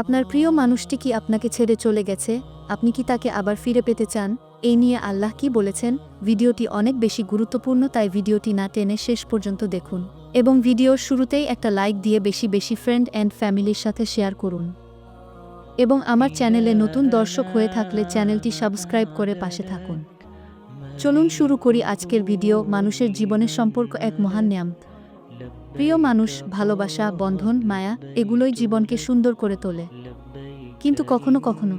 আপনার প্রিয় মানুষটি কি আপনাকে ছেড়ে চলে গেছে? আপনি কি তাকে আবার ফিরে পেতে চান? এই নিয়ে আল্লাহ কি বলেছেন? ভিডিওটি অনেক বেশি গুরুত্বপূর্ণ, তাই ভিডিওটি না টেনে শেষ পর্যন্ত দেখুন এবং ভিডিওর শুরুতেই একটা লাইক দিয়ে বেশি বেশি ফ্রেন্ড অ্যান্ড ফ্যামিলির সাথে শেয়ার করুন এবং আমার চ্যানেলে নতুন দর্শক হয়ে থাকলে চ্যানেলটি সাবস্ক্রাইব করে পাশে থাকুন। চলুন শুরু করি আজকের ভিডিও, মানুষের জীবনের সম্পর্ক এক মহান নিয়ামত। প্রিয় মানুষ, ভালোবাসা, বন্ধন, মায়া, এগুলোই জীবনকে সুন্দর করে তোলে। কিন্তু কখনো কখনো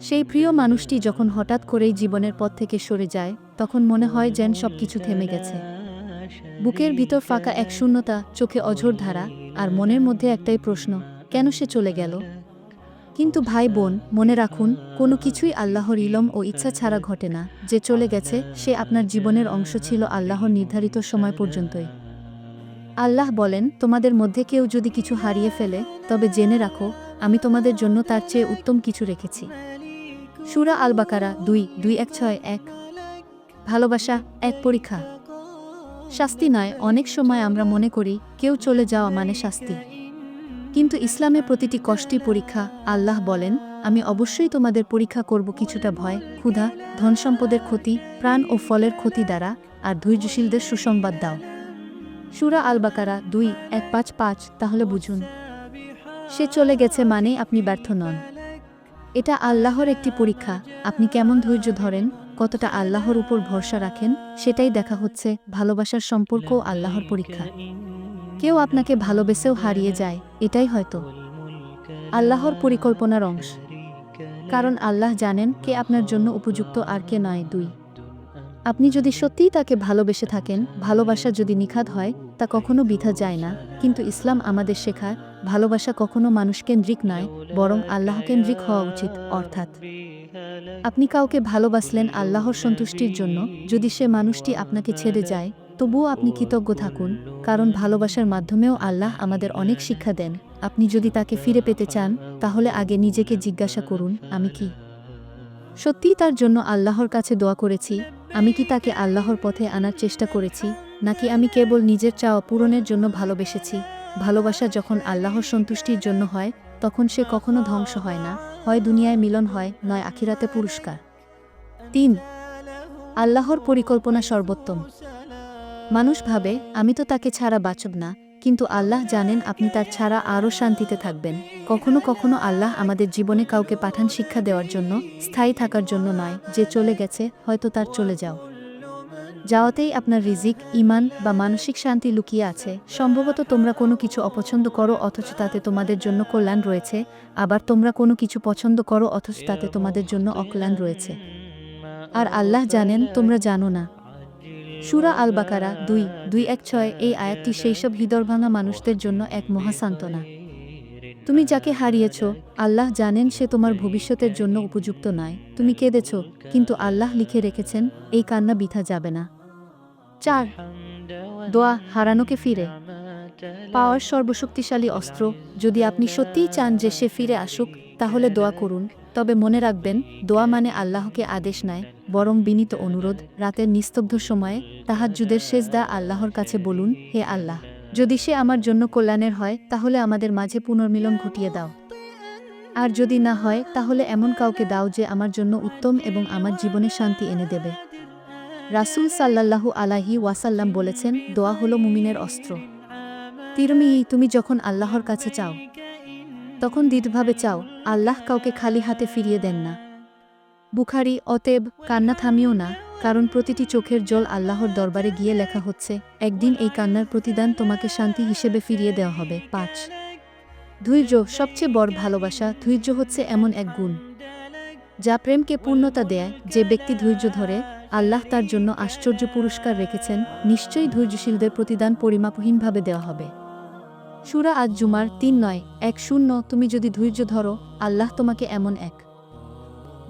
সেই প্রিয় মানুষটি যখন হঠাৎ করেই জীবনের পথ থেকে সরে যায়, তখন মনে হয় যেন সব কিছু থেমে গেছে। বুকের ভিতর ফাঁকা এক শূন্যতা, চোখে অঝোর ধারা আর মনের মধ্যে একটাই প্রশ্ন, কেন সে চলে গেল? কিন্তু ভাই বোন, মনে রাখুন, কোনো কিছুই আল্লাহর ইলম ও ইচ্ছা ছাড়া ঘটে না। যে চলে গেছে, সে আপনার জীবনের অংশ ছিল আল্লাহর নির্ধারিত সময় পর্যন্তই। আল্লাহ বলেন, তোমাদের মধ্যে কেউ যদি কিছু হারিয়ে ফেলে, তবে জেনে রাখো, আমি তোমাদের জন্য তার চেয়ে উত্তম কিছু রেখেছি। সুরা আল বাকারা দুই দুই এক, ছয়, এক। ভালোবাসা, এক পরীক্ষা। শাস্তি নয়, অনেক সময় আমরা মনে করি, কেউ চলে যাওয়া মানে শাস্তি। কিন্তু ইসলামে প্রতিটি কষ্টই পরীক্ষা, আল্লাহ বলেন, আমি অবশ্যই তোমাদের পরীক্ষা করব কিছুটা ভয়, ক্ষুধা, ধনসম্পদের ক্ষতি, প্রাণ ও ফলের ক্ষতি দ্বারা, আর ধৈর্যশীলদের সুসংবাদ দাও। সুরা আল বাকারা দুই, এক, পাঁচ পাঁচ, তাহলে বুঝুন। সে চলে গেছে মানে আপনি ব্যর্থ নন। এটা আল্লাহর একটি পরীক্ষা। আপনি কেমন ধৈর্য ধরেন? কতটা আল্লাহর উপর ভরসা রাখেন? সেটাই দেখা হচ্ছে ভালোবাসার সম্পর্ক আল্লাহর পরীক্ষা। কেউ আপনাকে ভালোবেসেও হারিয়ে যায়, এটাই হয়তো। আল্লাহর পরিকল্পনার অংশ। কারণ আল্লাহ জানেন কে আপনার জন্য উপযুক্ত আর কে নয়, দুই। আপনি যদি সত্যিই তাকে ভালোবেসে থাকেন, ভালোবাসা যদি নিখাত হয়, তা কখনো বিধা যায় না। কিন্তু ইসলাম আমাদের শেখায়, ভালোবাসা কখনো মানুষকেন্দ্রিক নয়, বরং আল্লাহ কেন্দ্রিক হওয়া উচিত, অর্থাৎ। আপনি কাউকে ভালোবাসলেন আল্লাহর সন্তুষ্টির জন্য, যদি সে মানুষটি আপনাকে ছেড়ে যায়, তবুও আপনি কৃতজ্ঞ থাকুন, কারণ ভালোবাসার মাধ্যমেও আল্লাহ আমাদের অনেক শিক্ষা দেন। আপনি যদি তাকে ফিরে পেতে চান, তাহলে আগে নিজেকে জিজ্ঞাসা করুন, আমি কি? সত্যিই তার জন্য আল্লাহর কাছে দোয়া করেছি আমি কি তাকে আল্লাহর পথে আনার চেষ্টা করেছি, নাকি আমি কেবল নিজের চাওয়া পূরণের জন্য ভালোবেসেছি? ভালোবাসা যখন আল্লাহর সন্তুষ্টির জন্য হয়, তখন সে কখনো ধ্বংস হয় না। হয় দুনিয়ায় মিলন হয়, নয় আখিরাতে পুরস্কার। তিন, আল্লাহর পরিকল্পনা সর্বোত্তম। মানুষ ভাবে, আমি তো তাকে ছাড়া বাঁচব না। কিন্তু আল্লাহ জানেন আপনি তার ছাড়া আরও শান্তিতে থাকবেন। কখনো কখনো আল্লাহ আমাদের জীবনে কাউকে পাঠান শিক্ষা দেওয়ার জন্য, স্থায়ী থাকার জন্য নয়, যে চলে গেছে, হয়তো তার চলে যাও। যাওয়াতেই আপনার রিজিক ইমান বা মানসিক শান্তি লুকিয়ে আছে। সম্ভবত তোমরা কোনো কিছু অপছন্দ করো অথচ তাতে তোমাদের জন্য কল্যাণ রয়েছে, আবার তোমরা কোনো কিছু পছন্দ করো অথচ তাতে তোমাদের জন্য অকল্যাণ রয়েছে। আর আল্লাহ জানেন তোমরা জানো না। সুরা আল বাকারা দুই দুই, এক, ছয়, এই আয়াতটি সেইসব হৃদয়ভাঙা মানুষদের জন্য এক মহাসান্ত্বনা তুমি যাকে হারিয়েছ, আল্লাহ জানেন সে তোমার ভবিষ্যতের জন্য উপযুক্ত নয়। তুমি কেঁদেছ, কিন্তু আল্লাহ লিখে রেখেছেন, এই কান্না বিথা যাবে না। চার, দোয়া হারানোকে ফিরে। পাওয়ার সর্বশক্তিশালী অস্ত্র, যদি আপনি সত্যিই চান যে সে ফিরে আসুক তাহলে দোয়া করুন, তবে মনে রাখবেন, দোয়া মানে আল্লাহকে আদেশ নেয়, বরং বিনীত অনুরোধ, রাতের নিস্তব্ধ সময়ে তাহাজ্জুদের সেজদা আল্লাহর কাছে বলুন, হে আল্লাহ, যদি সে আমার জন্য কল্যাণের হয়, তাহলে আমাদের মাঝে পুনর্মিলন ঘটিয়ে দাও। আর যদি না হয়, তাহলে এমন কাউকে দাও যে আমার জন্য উত্তম এবং আমার জীবনে শান্তি এনে দেবে। রাসূল সাল্লাল্লাহু আলাহি ওয়াসাল্লাম বলেছেন, দোয়া হলো মুমিনের অস্ত্র। তিরমি তুমি যখন আল্লাহর কাছে চাও তখন দৃঢ়ভাবে চাও, আল্লাহ কাউকে খালি হাতে ফিরিয়ে দেন না। বুখারি, অতেব, কান্না থামিও না, কারণ প্রতিটি চোখের জল আল্লাহর দরবারে গিয়ে লেখা হচ্ছে, একদিন এই কান্নার প্রতিদান তোমাকে শান্তি হিসেবে ফিরিয়ে দেওয়া হবে। পাঁচ। ধৈর্য, সবচেয়ে বড় ভালোবাসা, ধৈর্য হচ্ছে এমন এক গুণ। যা প্রেমকে পূর্ণতা দেয়, যে ব্যক্তি ধৈর্য ধরে, আল্লাহ তার জন্য আশ্চর্য পুরস্কার রেখেছেন, নিশ্চয়ই ধৈর্যশীলদের প্রতিদান পরিমাপহীনভাবে দেওয়া হবে। সুরা আজ জুমার তিন নয়, এক শূন্য, তুমি যদি ধৈর্য ধরো, আল্লাহ তোমাকে এমন এক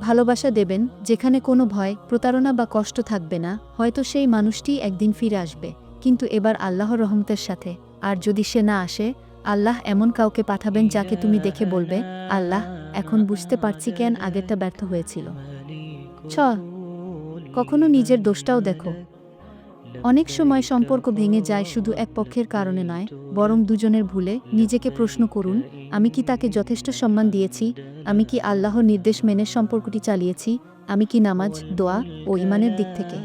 ভালোবাসা দেবেন, যেখানে কোনো ভয়, প্রতারণা বা কষ্ট থাকবে না, হয়তো সেই মানুষটিই একদিন ফিরে আসবে, কিন্তু এবার আল্লাহর রহমতের সাথে, আর যদি সে না আসে, আল্লাহ এমন কাউকে পাঠাবেন যাকে তুমি দেখে বলবে, আল্লাহ, এখন বুঝতে পারছি কেন আগেরটা ব্যর্থ হয়েছিল। ছ, কখনো নিজের দোষটাও দেখো। অনেক সময় সম্পর্ক ভেঙে যায় শুধু এক পক্ষের কারণে নয়, বরং দুজনের ভুলে নিজেকে প্রশ্ন করুন, আমি কি তাকে যথেষ্ট সম্মান দিয়েছি, আমি কি আল্লাহর নির্দেশ মেনে সম্পর্কটি চালিয়েছি, আমি কি নামাজ, দোয়া ও ইমানের দিক থেকে?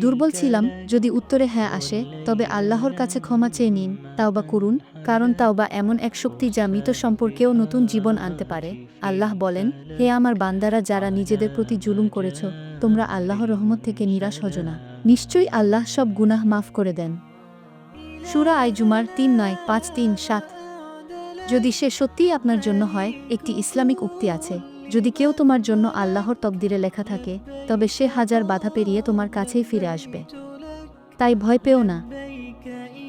দুর্বল ছিলাম, যদি উত্তরে হ্যাঁ আসে, তবে আল্লাহর কাছে ক্ষমা চেয়ে নিন, তাওবা করুন, কারণ তাওবা এমন এক শক্তি যা মৃত সম্পর্কেও নতুন জীবন আনতে পারে। আল্লাহ বলেন, হে আমার বান্দারা যারা নিজেদের প্রতি জুলুম করেছ, তোমরা আল্লাহর রহমত থেকে নিরাশ হজ না। নিশ্চয়ই আল্লাহ সব গুনাহ মাফ করে দেন। সুরা আই জুমার তিন নয়, পাঁচ, তিন, সাত। যদি সে সত্যিই আপনার জন্য হয়, একটি ইসলামিক উক্তি আছে। যদি কেউ তোমার জন্য আল্লাহর তকদিরে লেখা থাকে, তবে সে হাজার বাধা পেরিয়ে তোমার কাছেই ফিরে আসবে। তাই ভয় পেও না।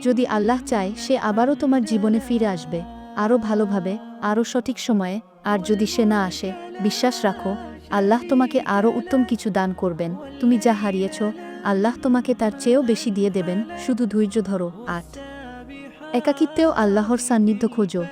যদি আল্লাহ চায়, সে আবারও তোমার জীবনে ফিরে আসবে, আরও ভালোভাবে, আরও সঠিক সময়ে, আর যদি সে না আসে, বিশ্বাস রাখো, আল্লাহ তোমাকে আরও উত্তম কিছু দান করবেন। তুমি যা হারিয়েছ আল্লাহ তোমাকে তার চেয়েও বেশি দিয়ে দেবেন, শুধু ধৈর্য ধরো। আট। একাকিত্বেও আল্লাহর সান্নিধ্য খোঁজো।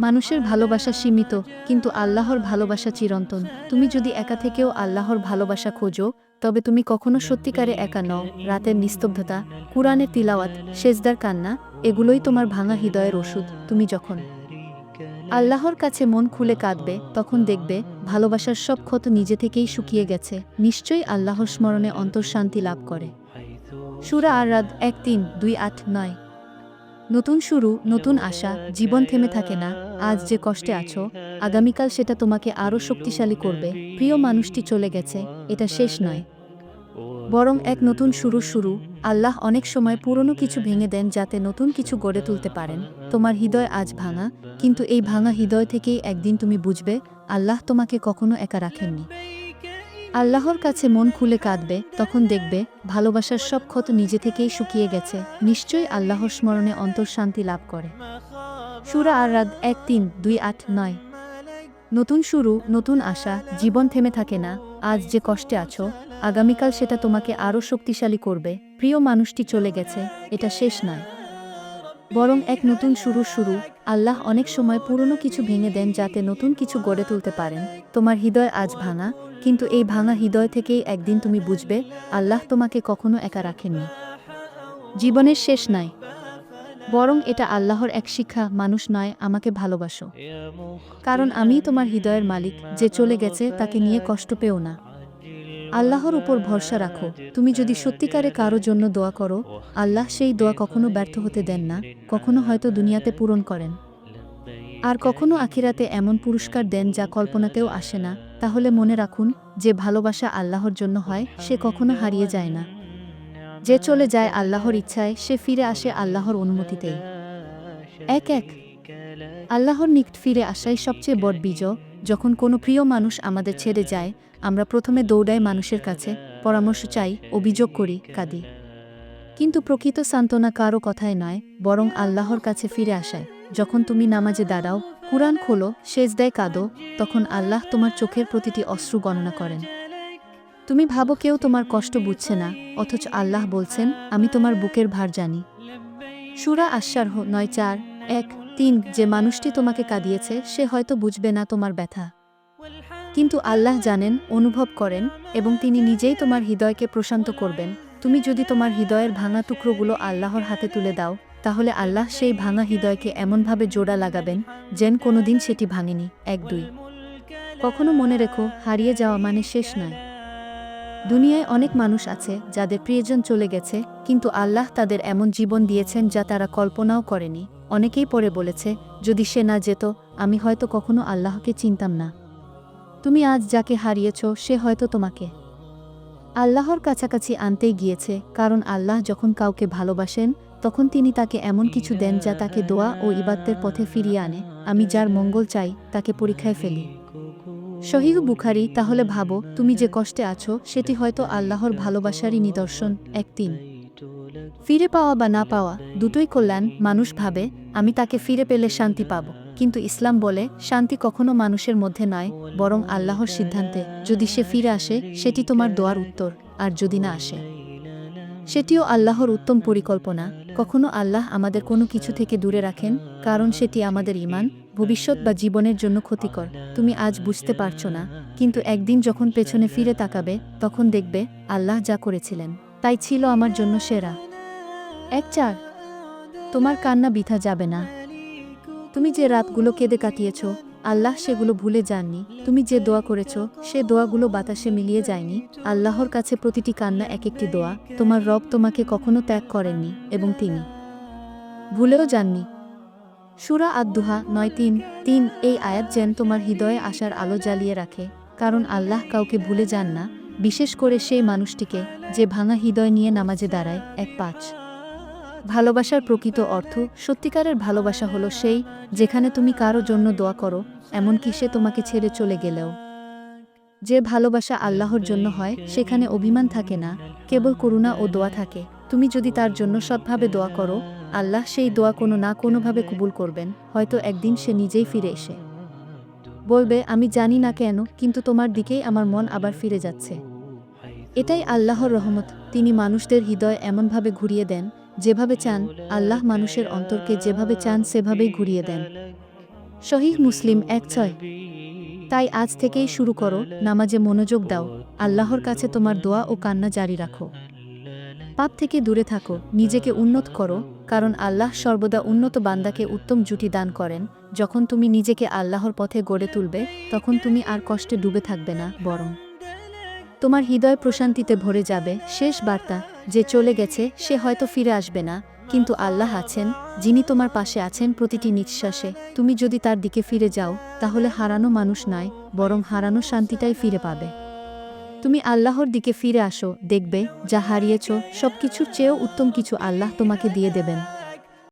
মানুষের ভালোবাসা সীমিত, কিন্তু আল্লাহর ভালোবাসা চিরন্তন। তুমি যদি একা থেকেও আল্লাহর ভালোবাসা খোঁজো, তবে তুমি কখনো সত্যিকারে একা নও। রাতের নিস্তব্ধতা, কুরআনের তিলাওয়াত, সেজদার কান্না, এগুলোই তোমার ভাঙা হৃদয়ের ওষুধ, তুমি যখন আল্লাহর কাছে মন খুলে কাঁদবে, তখন দেখবে ভালোবাসার সব ক্ষত নিজে থেকেই শুকিয়ে গেছে। নিশ্চয়ই আল্লাহর স্মরণে অন্তঃশান্তি লাভ করে। সুরা আর রাত এক তিন দুই আট নয়। নতুন শুরু, নতুন আশা, জীবন থেমে থাকে না। আজ যে কষ্টে আছো, আগামীকাল সেটা তোমাকে আরও শক্তিশালী করবে। প্রিয় মানুষটি চলে গেছে, এটা শেষ নয়। বরং এক নতুন শুরু শুরু, আল্লাহ অনেক সময় পুরনো কিছু ভেঙে দেন যাতে নতুন কিছু গড়ে তুলতে পারেন। তোমার হৃদয় আজ ভাঙা, কিন্তু এই ভাঙা হৃদয় থেকেই একদিন তুমি বুঝবে, আল্লাহ তোমাকে কখনো একা রাখেননি। আল্লাহর কাছে মন খুলে কাঁদবে, তখন দেখবে, ভালোবাসার সব ক্ষত নিজে থেকেই শুকিয়ে গেছে, নিশ্চয়ই আল্লাহর স্মরণে অন্তর শান্তি লাভ করে। সুরা আর রাত এক তিন, দুই আট, নয়। নতুন শুরু, নতুন আশা, জীবন থেমে থাকে না। আজ যে কষ্টে আছো, আগামীকাল সেটা তোমাকে আরও শক্তিশালী করবে। প্রিয় মানুষটি চলে গেছে, এটা শেষ নয়। বরং এক নতুন শুরু শুরু। আল্লাহ অনেক সময় পুরনো কিছু ভেঙে দেন যাতে নতুন কিছু গড়ে তুলতে পারেন। তোমার হৃদয় আজ ভাঙা, কিন্তু এই ভাঙা হৃদয় থেকেই একদিন তুমি বুঝবে, আল্লাহ তোমাকে কখনো একা রাখেননি। জীবনের শেষ নয় বরং এটা আল্লাহর এক শিক্ষা, মানুষ নয়, আমাকে ভালোবাসো। কারণ আমি তোমার হৃদয়ের মালিক, যে চলে গেছে তাকে নিয়ে কষ্ট পেও না। আল্লাহর উপর ভরসা রাখো। তুমি যদি সত্যিকারে কারও জন্য দোয়া করো, আল্লাহ সেই দোয়া কখনো ব্যর্থ হতে দেন না, কখনো হয়তো দুনিয়াতে পূরণ করেন। আর কখনো আখিরাতে এমন পুরস্কার দেন যা কল্পনাতেও আসে না, তাহলে মনে রাখুন, যে ভালোবাসা আল্লাহর জন্য হয়, সে কখনো হারিয়ে যায় না। যে চলে যায় আল্লাহর ইচ্ছায়, সে ফিরে আসে আল্লাহর অনুমতিতেই। এক এক। আল্লাহর নিকট ফিরে আসাই সবচেয়ে বড় বিজয়। যখন কোনো প্রিয় মানুষ আমাদের ছেড়ে যায়, আমরা প্রথমে দৌড়াই মানুষের কাছে, পরামর্শ চাই, অভিযোগ করি, কাঁদি। কিন্তু প্রকৃত সান্ত্বনা কারও কথায় নয়, বরং আল্লাহর কাছে ফিরে আসায় যখন তুমি নামাজে দাঁড়াও, কুরআন খোলো, সেজদায় কাঁদো, তখন আল্লাহ তোমার চোখের প্রতিটি অশ্রু গণনা করেন। তুমি ভাবো কেউ তোমার কষ্ট বুঝছে না, অথচ আল্লাহ বলছেন, আমি তোমার বুকের ভার জানি। সুরা আশ্বার হো নয় চার, এক, তিন, যে মানুষটি তোমাকে কাঁদিয়েছে, সে হয়তো বুঝবে না তোমার ব্যথা। কিন্তু আল্লাহ জানেন, অনুভব করেন, এবং তিনি নিজেই তোমার হৃদয়কে প্রশান্ত করবেন। তুমি যদি তোমার হৃদয়ের ভাঙা টুকরোগুলো আল্লাহর হাতে তুলে দাও, তাহলে আল্লাহ সেই ভাঙা হৃদয়কে এমনভাবে জোড়া লাগাবেন, যেন কোনোদিন সেটি ভাঙেনি। এক, দুই। কখনো মনে রেখো, হারিয়ে যাওয়া মানে শেষ নয়। দুনিয়ায় অনেক মানুষ আছে যাদের প্রিয়জন চলে গেছে, কিন্তু আল্লাহ তাদের এমন জীবন দিয়েছেন যা তারা কল্পনাও করেনি। অনেকেই পরে বলেছে, যদি সে না যেত, আমি হয়তো কখনো আল্লাহকে চিনতাম না। তুমি আজ যাকে হারিয়েছ, সে হয়তো তোমাকে। আল্লাহর কাছাকাছি আনতেই গিয়েছে, কারণ আল্লাহ যখন কাউকে ভালোবাসেন, তখন তিনি তাকে এমন কিছু দেন যা তাকে দোয়া ও ইবাদ্দের পথে ফিরিয়ে আনে, আমি যার মঙ্গল চাই, তাকে পরীক্ষায় ফেলি। শহীদ বুখারি, তাহলে ভাবো, তুমি যে কষ্টে আছো, সেটি হয়তো আল্লাহর ভালোবাসারই নিদর্শন এক তিন ফিরে পাওয়া বা না পাওয়া, দুটোই কল্যাণ, মানুষ ভাবে, আমি তাকে ফিরে পেলে শান্তি পাব। কিন্তু ইসলাম বলে, শান্তি কখনো মানুষের মধ্যে নয়, বরং আল্লাহর সিদ্ধান্তে, যদি সে ফিরে আসে, সেটি তোমার দোয়ার উত্তর, আর যদি না আসে। সেটিও আল্লাহর উত্তম পরিকল্পনা, কখনো আল্লাহ আমাদের কোনো কিছু থেকে দূরে রাখেন, কারণ সেটি আমাদের ইমান ভবিষ্যৎ বা জীবনের জন্য ক্ষতিকর। তুমি আজ বুঝতে পারছ না, কিন্তু একদিন যখন পেছনে ফিরে তাকাবে, তখন দেখবে, আল্লাহ যা করেছিলেন, তাই ছিল আমার জন্য সেরা। এক চার, তোমার কান্না বিথা যাবে না। তুমি যে রাতগুলো কেঁদে কাটিয়েছ, আল্লাহ সেগুলো ভুলে যাননি। তুমি যে দোয়া করেছ, সে দোয়াগুলো বাতাসে মিলিয়ে যায়নি। আল্লাহর কাছে প্রতিটি কান্না এক একটি দোয়া। তোমার রব তোমাকে কখনো ত্যাগ করেননি, এবং তিনি ভুলেও যাননি। সুরা আদুহা নয় তিন। তিন, এই আয়াত যেন তোমার হৃদয়ে আসার আলো জ্বালিয়ে রাখে, কারণ আল্লাহ কাউকে ভুলে যান না, বিশেষ করে সেই মানুষটিকে যে ভাঙা হৃদয় নিয়ে নামাজে দাঁড়ায়, এক পাঁচ। ভালোবাসার প্রকৃত অর্থ, সত্যিকারের ভালোবাসা হলো সেই, যেখানে তুমি কারও জন্য দোয়া করো, এমনকি সে তোমাকে ছেড়ে চলে গেলেও। যে ভালোবাসা আল্লাহর জন্য হয়, সেখানে অভিমান থাকে না, কেবল করুণা ও দোয়া থাকে। তুমি যদি তার জন্য সৎভাবে দোয়া করো আল্লাহ সেই দোয়া কোনো না কোনোভাবে কবুল করবেন, হয়তো একদিন সে নিজেই ফিরে এসে। বলবে, আমি জানি না কেন, কিন্তু তোমার দিকেই আমার মন আবার ফিরে যাচ্ছে। এটাই আল্লাহর রহমত। তিনি মানুষদের হৃদয় এমনভাবে ঘুরিয়ে দেন, যেভাবে চান, আল্লাহ মানুষের অন্তরকে যেভাবে চান, সেভাবেই ঘুরিয়ে দেন। শহীদ মুসলিম এক ছয়, তাই আজ থেকেই শুরু করো, নামাজে মনোযোগ দাও, আল্লাহর কাছে তোমার দোয়া ও কান্না জারি রাখো। পাপ থেকে দূরে থাকো, নিজেকে উন্নত করো কারণ আল্লাহ সর্বদা উন্নত বান্দাকে উত্তম জুটি দান করেন। যখন তুমি নিজেকে আল্লাহর পথে গড়ে তুলবে, তখন তুমি আর কষ্টে ডুবে থাকবে না, বরং। তোমার হৃদয় প্রশান্তিতে ভরে যাবে। শেষ বার্তা, যে চলে গেছে, সে হয়তো ফিরে আসবে না, কিন্তু আল্লাহ আছেন, যিনি তোমার পাশে আছেন প্রতিটি নিঃশ্বাসে। তুমি যদি তার দিকে ফিরে যাও, তাহলে হারানো মানুষ নয়, বরং হারানো শান্তিটাই ফিরে পাবে। তুমি আল্লাহর দিকে ফিরে আসো, দেখবে যা হারিয়েছ সব কিছুর চেয়েও উত্তম কিছু আল্লাহ তোমাকে দিয়ে দেবেন।